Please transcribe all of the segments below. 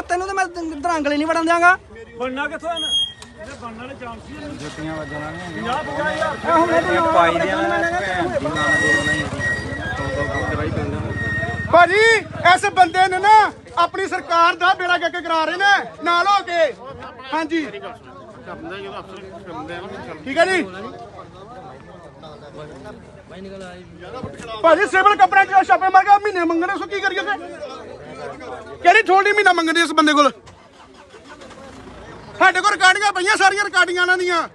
ਉਹ ਤੈਨੂੰ ਤਾਂ ਮੈਂ ਦਰਾਂਗਲੇ ਨਹੀਂ ਵੜਨ ਦਿਆਂਗਾ। ਬਣਨਾ ਕਿੱਥੋਂ ਇਹਨਾਂ ਇਹਦੇ ਬਣਨ ਵਾਲੇ ਚਾਂਸ ਹੀ ਨਹੀਂ ਜੁੱਤੀਆਂ ਵੱਜਣਾ ਨੇ 50 50000 ਇਹ ਹੁਣ ਮੈਂ ਤੈਨੂੰ ਪਾਈ ਦੀ ਨਹੀਂ ਭਾਜੀ ਇਸ ਬੰਦੇ ਨੇ ਨਾ ਆਪਣੀ ਸਰਕਾਰ ਦਾ ਬੇੜਾ ਕਰਕੇ ਕਰਾ ਰਹੇ ਨੇ ਨਾਲ ਹੋ ਕੇ। ਹਾਂਜੀ। ਠੀਕ ਹੈ ਜੀ। ਭਾਜੀ ਸਿਵਲ ਕੱਪੜਿਆਂ ਚ ਛਾਪੇ ਮਾਰ ਕੇ ਮਹੀਨੇ ਮੰਗਣੇ ਸੋ ਕੀ ਕਰੀਏ ਫਿਰ? ਕਿਹੜੀ ਥੋੜੀ ਮਹੀਨਾ ਮੰਗਦੇ ਇਸ ਬੰਦੇ ਕੋਲ? ਸਾਡੇ ਕੋਲ ਰਿਕਾਰਡਿੰਗਾਂ ਪਈਆਂ ਸਾਰੀਆਂ, ਰਿਕਾਰਡਿੰਗਾਂ ਇਹਨਾਂ ਦੀਆਂ।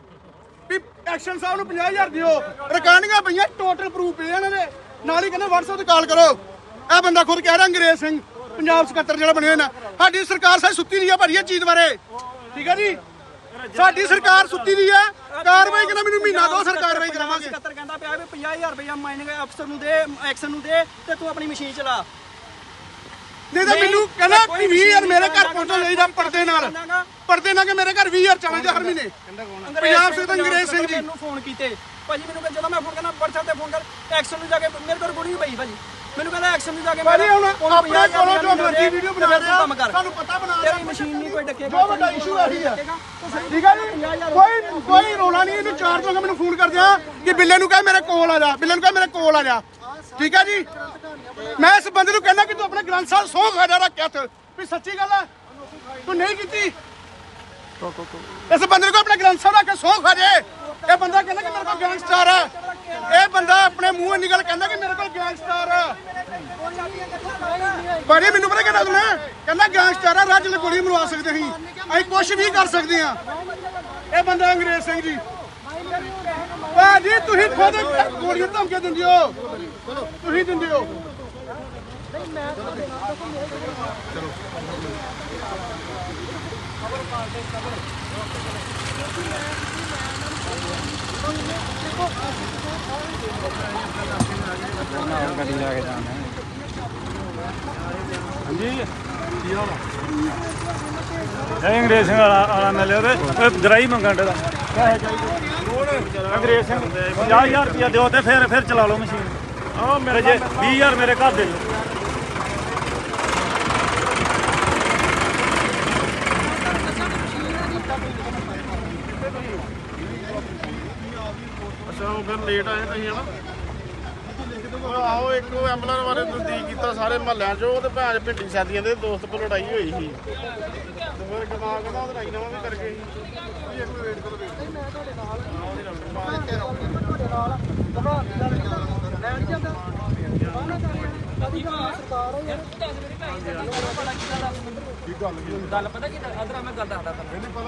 ਵੀ ਐਕਸ਼ਨ ਸਾਹਿਬ ਨੂੰ 50000 ਦਿਓ। ਰਿਕਾਰਡਿੰਗਾਂ ਪਈਆਂ ਟੋਟਲ ਪ੍ਰੂਫ ਪਏ ਇਹਨਾਂ ਦੇ। ਨਾਲ ਹੀ ਕਹਿੰਦੇ, WhatsApp ਤੇ ਕਾਲ ਕਰੋ। ਇਹ ਬੰਦਾ ਖੁਦ ਕਹਿ ਰਿਹਾ, ਅੰਗਰੇਜ਼ ਸਿੰਘ, ਪੰਜਾਬ ਸਕੱਤਰ ਜਿਹੜਾ ਬਣੇ ਹੋਏ ਸਾਡੀ ਸਰਕਾਰ ਸਾਰੀ ਸੁੱਤੀ ਦੀ ਆ ਭਰੀ ਇਹ ਚੀਜ਼ ਬਾਰੇ। ਠੀਕ ਹੈ ਜੀ? ਸਾਡੀ ਸਰਕਾਰ ਸੁੱਤੀ ਦੀ ਆ। ਕਾਰਵਾਈ ਕਹਿੰਦਾ ਮੈਨੂੰ ਮਹੀਨਾ ਦੋ ਸਰ ਕਾਰਵਾਈ ਕਰਾਵਾਂਗੇ। ਸਕੱਤਰ ਕਹਿੰਦਾ ਪਿਆ ਵੀ 50000 ਰੁਪਇਆ ਮਾਈਨਿੰਗ ਅਫਸਰ ਨੂੰ ਦੇ ਐਕਸ਼ਨ ਨੂੰ ਦੇ ਤੇ ਤੂੰ ਆਪਣੀ ਮਸ਼ੀਨ ਚਲਾ। ਨਹੀਂ ਤਾਂ ਮੈਨੂੰ ਕਹਿੰਦਾ ਕਿ 20000 ਮੇਰੇ ਘਰ ਪਹੁੰਚੋ ਲਈਦਾ ਪਰਦੇ ਨਾਲ। ਪਰਦੇ ਨਾਲ ਕਿ ਮੇਰੇ ਘਰ 20000 ਚਲੇ ਜਾ ਹਰ ਮਹੀਨੇ? ਪੰਜਾਬ ਸੇ ਤਾਂ ਅੰਗਰੇਜ਼ ਸਿੰਘ ਜੀ। ਨੂੰ ਫੋਨ ਕੀਤੇ। ਭਾਜੀ ਮੈਨੂੰ ਕਹਿੰਦਾ ਜਦੋਂ ਮੈਂ ਫੋਨ ਕਰਨਾ WhatsApp ਤੇ ਫੋਨ ਕਰ। ਐਕਸ਼ਨ ਨੂੰ ਜਾ ਕੇ ਮੇਰੇ ਕੋਲ ਗੁੜੀ ਪਈ ਭਾਜੀ। ਮੈਨੂੰ ਕਹਿੰਦਾ ਐਕਸ਼ਨ ਨੂੰ ਜਾ ਕੇ ਭਾਜੀ ਹੁਣ ਆਪਣੇ ਕੋਲੋਂ ਜੋ ਮਰਜ਼ੀ ਵੀਡੀਓ ਬਣਾ ਰਿਹਾ ਕੰਮ ਕਰ। ਸਾਨੂੰ ਪਤਾ ਬਣਾ ਤੇਰੀ ਮਸ਼ੀਨ ਨਹੀਂ ਕੋਈ ਡੱਕੇਗਾ ਜੋ ਵੱਡਾ ਇਸ਼ੂ ਇਹੀ ਆ ਠੀਕ ਹੈ ਜੀ? ਕੋਈ ਕੋਈ ਰੋਲਾ ਨਹੀਂ ਇਹਨੂੰ ਚਾਰ ਤੋਂ ਮੈਨੂੰ ਫੋਨ ਕਰ ਦਿਆ ਕਿ ਬਿੱਲੇ ਨੂੰ ਕਹੇ ਮੇਰੇ ਕੋਲ ਆ ਜਾ ਬਿੱਲੇ ਨੂੰ ਕਹੇ ਮੇਰੇ ਕੋਲ ਆ ਜਾ। ਠੀਕ ਹੈ ਜੀ? ਮੈਂ ਇਸ ਬੰਦੇ ਨੂੰ ਕਹਿੰਦਾ ਕਿ ਤੂੰ ਆਪਣੇ ਗ੍ਰੰਥ ਸਾਹਿਬ ਸੌ ਖਾਜਾ ਰੱਖਿਆ ਤੇ ਵੀ ਸੱਚੀ ਗੱਲ ਹੈ ਤੂੰ ਨਹੀਂ ਕੀਤੀ। ਇਸ ਬੰਦੇ ਨੂੰ ਆਪਣੇ ਗ੍ਰੰਥ ਸਾਹਿਬ ਰੱਖ ਕੇ ਸੌ ਖਾਜੇ ਇਹ ਬੰਦਾ ਕਹਿੰਦਾ ਕਿ ਮੇਰੇ ਕੋਲ ਗੈਂਗਸਟਰ ਹੈ ਇਹ ਬੰਦਾ ਆਪਣੇ ਮੂੰਹੋਂ ਨਿਕਲ ਕਹਿੰਦਾ ਕਿ ਮੇਰੇ ਕੋਲ ਗੈਂਗਸਟਰ ਹੈ ਭਾਜੀ, ਮੈਨੂੰ ਪਤਾ ਕਹਿੰਦਾ ਤੁਨੇ ਕਹਿੰਦਾ ਗੈਂਗਸਟਰ ਆ, ਰੱਜ ਗੋਲੀ ਮਰਵਾ ਸਕਦੇ ਸੀ ਅਸੀਂ ਕੁਝ ਵੀ ਕਰ ਸਕਦੇ ਹਾਂ। ਇਹ ਬੰਦਾ ਅੰਗਰੇਜ਼ ਸਿੰਘ ਜੀ। ਭਾਜੀ, ਤੁਸੀਂ ਖੁਦ ਗੋਲੀਆਂ ਧਮਕੀਆਂ ਦਿੰਦੇ ਹੋ। ਤੁਸੀਂ ਦਿੰਦੇ ਹੋ। ਨਾਲ ਗੱਡੀ ਲੈ ਕੇ ਜਾਣਾ ਹਾਂਜੀ। ਕੀ ਹਾਲ ਆ ਇਹ ਅੰਗਰੇਜ਼ ਸਿੰਘ ਵਾਲਾ ਵਾਲਾ ਮਿਲਿਆ ਉਹਦੇ। ਦਰਾਈ ਮੰਗਣ ਦਾ ਅੰਗਰੇਜ਼ ਸਿੰਘ 50000 ਰੁਪਇਆ ਦਿਓ ਤੇ ਫਿਰ ਫਿਰ ਚਲਾ ਲਓ ਮਸ਼ੀਨ। ਆ ਮੇਰੇ ਜੇ 20000 ਮੇਰੇ ਘਰ ਦੇ ਅੱਛਾ ਉਹ ਫਿਰ ਲੇਟ ਆਏ ਤੁਸੀਂ ਹਨਾ? ਆਹੋ ਇੱਕ ਐਂਬੂਲੈਂਸ ਬਾਰੇ ਤਸਦੀਕ ਕੀਤਾ ਸਾਰੇ ਮਹੱਲਿਆਂ 'ਚ ਉਹ ਤੇ ਭੈਣ ਭਿੱਟੀ ਸਾਦੀਆਂ ਦੇ ਦੋਸਤ ਕੋਲ ਲੜਾਈ ਹੋਈ ਸੀ। ਤੇ ਫਿਰ ਕਿਦਾਂ ਕਹਿੰਦਾ ਉਹ ਲੜਾਈ ਨਵਾਂ ਵੀ ਕਰ ਗਏ ਸੀ ਇੱਕ ਵੇਟ ਕਰੋ ਵੇਟ ਗੱਲ ਪਤਾ ਕੀ ਅਦਰ ਮੈਂ ਗੱਲ ਦੱਸਦਾ